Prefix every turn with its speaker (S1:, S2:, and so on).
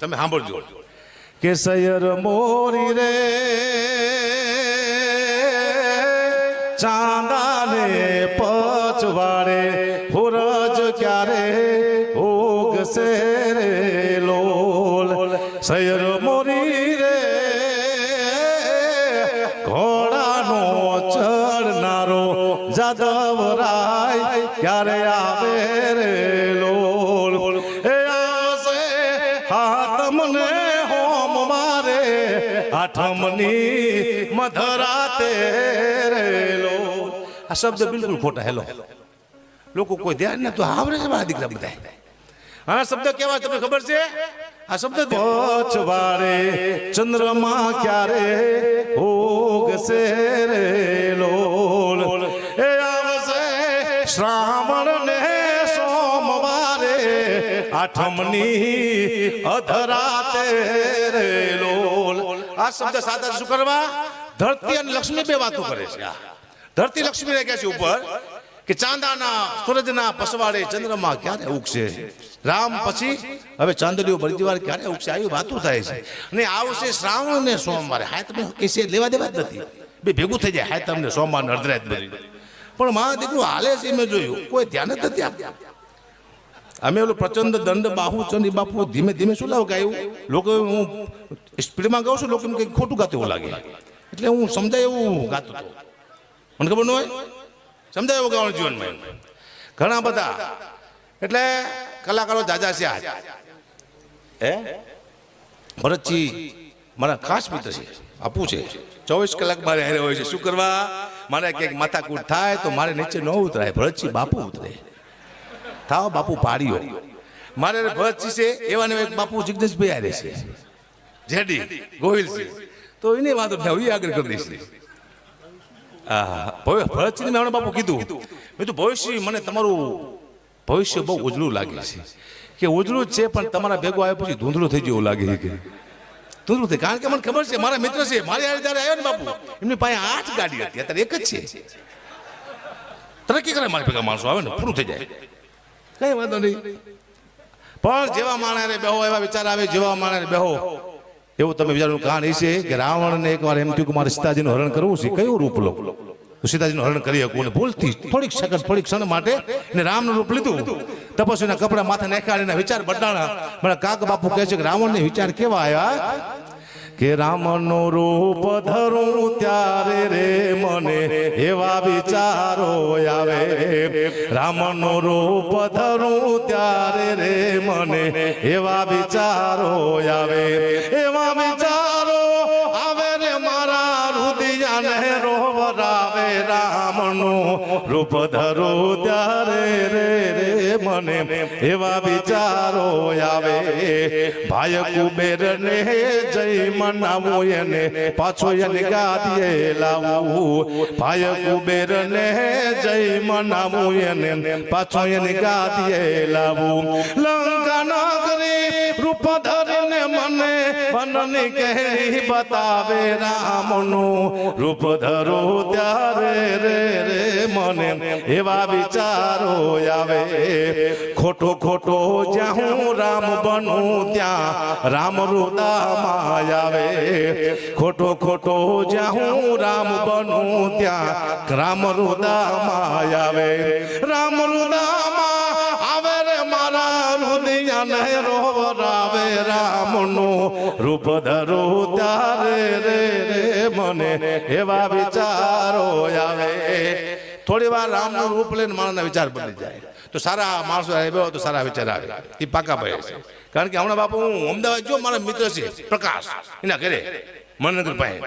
S1: તમે સાંભળજો.
S2: કે સૈયર મોરી રે, ચાંદાને પચવાડે હુરજ ક્યારે ઉગશે રે લોલ? સૈયર મોરી રે, ઘોડાનો ચડનારો જાદવરાય ક્યારે આવે રે લોલ? આઠમની મધરાતે રે લોલ આ શબ્દ બિલકુલ ખોટા હેલો લોકો કોઈ ધ્યાન ને તો આવરે છે મારા દીકરા બધા આ શબ્દ કેવા તમને ખબર છે આ શબ્દ પછવાડે ચંદ્રમા ક્યારે ઉગશે રે લોલ એ આવશે શ્રાવણ ને સોમવારે આઠમની અધરાતે રે લોલ આ શબ્દ સાદા શું કરવા? ધરતી અને લક્ષ્મી બે વાતો કરે છે. આ ધરતી લક્ષ્મી રહે છે ઉપર કે ચાંદાના, સૂરજના પસવાડે ચંદ્રમા ક્યારે ઉગશે? રામ પછી હવે ચાંદલીઓ બળદીવાર ક્યારે ઉગશે? આવી વાતો થાય છે. અને આવશે શ્રાવણ ને સોમવારે. હાય, તમે કે છે? લેવા દેવા જ નથી. બે ભેગું થઈ જાય. હાય, તમને સોમવાર ને અડધરાત બધી પણ મા દીકરું હાલે છે, મેં જોયું. કોઈ ધ્યાન જ નથી આપતા. અમે ઓલું પ્રચંડ દંડ બાહુ ચંદ બાપુ ધીમે ધીમે શું લાવ ગાયું? લોકો હું સ્પીડમાં ગાઉં છું, લોકો એમ કંઈક ખોટું ગાતું એવું લાગે. એટલે હું સમજાય એવું ગાતો હતો મને ખબર ન હોય? સમજાય એવું ગાવાનું જીવનમાં ઘણા બધા. એટલે કલાકારો જાજા છે આજ. હે? ભરતજી, મારા ખાસ મિત્ર છે. આપું છે. ચોવીસ કલાક મારે હારે હોય છે. શું કરવા? મારે ક્યાંક માથાકૂટ થાય તો મારે નીચે ન ઉતરાય. ભરતજી, બાપુ ઉતરે. થાવ બાપુ પાડ્યો. મારે ભરતસિંહ છે, એવા ને એક બાપુ જગદીશભાઈ આરે છે. જેડી છે તો એની નહીં હું આગળ કરી દઈશ. હા ભરતસિંહ મેં બાપુ કીધું. મેં તો ભવિષ્ય મને તમારું ભવિષ્ય બહુ ઉજળું લાગે છે. કે ઉજળું જ છે, પણ તમારા ભેગો આવ્યા પછી ધૂંધળું થઈ જેવું લાગે છે ધૂંધળું થઈ, કારણ કે મને ખબર છે, મારા મિત્ર છે, મારી હારે જયારે આવ્યો ને બાપુ, એમની પાસે આઠ ગાડી હતી, અત્યારે એક જ છે. તરક્કી કરે, મારી ભેગા માણસો આવે ને, પૂરું થઈ જાય. કઈ વાંધો નહીં. પણ જેવા માણસને બેહો, એવા વિચાર આવે, જેવા માણસને બેહો. એવું તમે વિચારવાનું કારણ એ છે કે રાવણને એકવાર એમ થયું કે મારે સીતાજીનું હરણ કરવું છે, કયું રૂપ લો? સીતાજી સીતાજીનું હરણ કરી શકું અને ભૂલથી થોડીક સેકન્ડ, થોડીક ક્ષણ માટે ને રામનું રૂપ લીધું. તપસ્વીના કપડા માથે નાખ્યા અને વિચાર બદલાણા. મને કાક બાપુ કહે છે કે રાવણને વિચાર કેવા આવ્યા કે રામનો રૂપ ધરું ત્યારે રે મને એવા વિચારો આવે. રામનો રૂપ ધરું ત્યારે રે મને એવા વિચારો આવે. એવા વિચારો રામનો રૂપ ધરો ત્યારે રે રે મને એવા વિચારો આવે. ભાઈ કુબેર ને જય મનાવું એને, પાછો એને ગાદીએ લાવું. ભાઈ કુબેર ને જય મનાવું એને, પાછો એને ગાદીએ લાવું. લંકા નગરી રૂપ ધરીને મને મનની કહેરી બતાવે રામનું રૂપ ધરો ત્યારે રે રે મને એવા વિચારો આવે. ખોટો ખોટો જ્યાં હું રામ બનું ત્યાં રામ રૂદામાં આવે. ખોટો ખોટો જ્યાં હું રામ બનું ત્યાં રામ રૂદામાં આવે. રામ રુદામાં રૂપ ધરો ત્યારે રે રે મને એવા વિચારો આવે. થોડી વાર રામનું રૂપ લઈને માણસના વિચાર બદલી જાય. તો સારા માણસો આવ્યો તો સારા વિચાર આવે. એ પાકા ભાઈ છે. કારણ કે હમણાં બાપુ, હું અમદાવાદ જો મારા મિત્ર છે, પ્રકાશ. એના ઘરે, મનનગર પાસે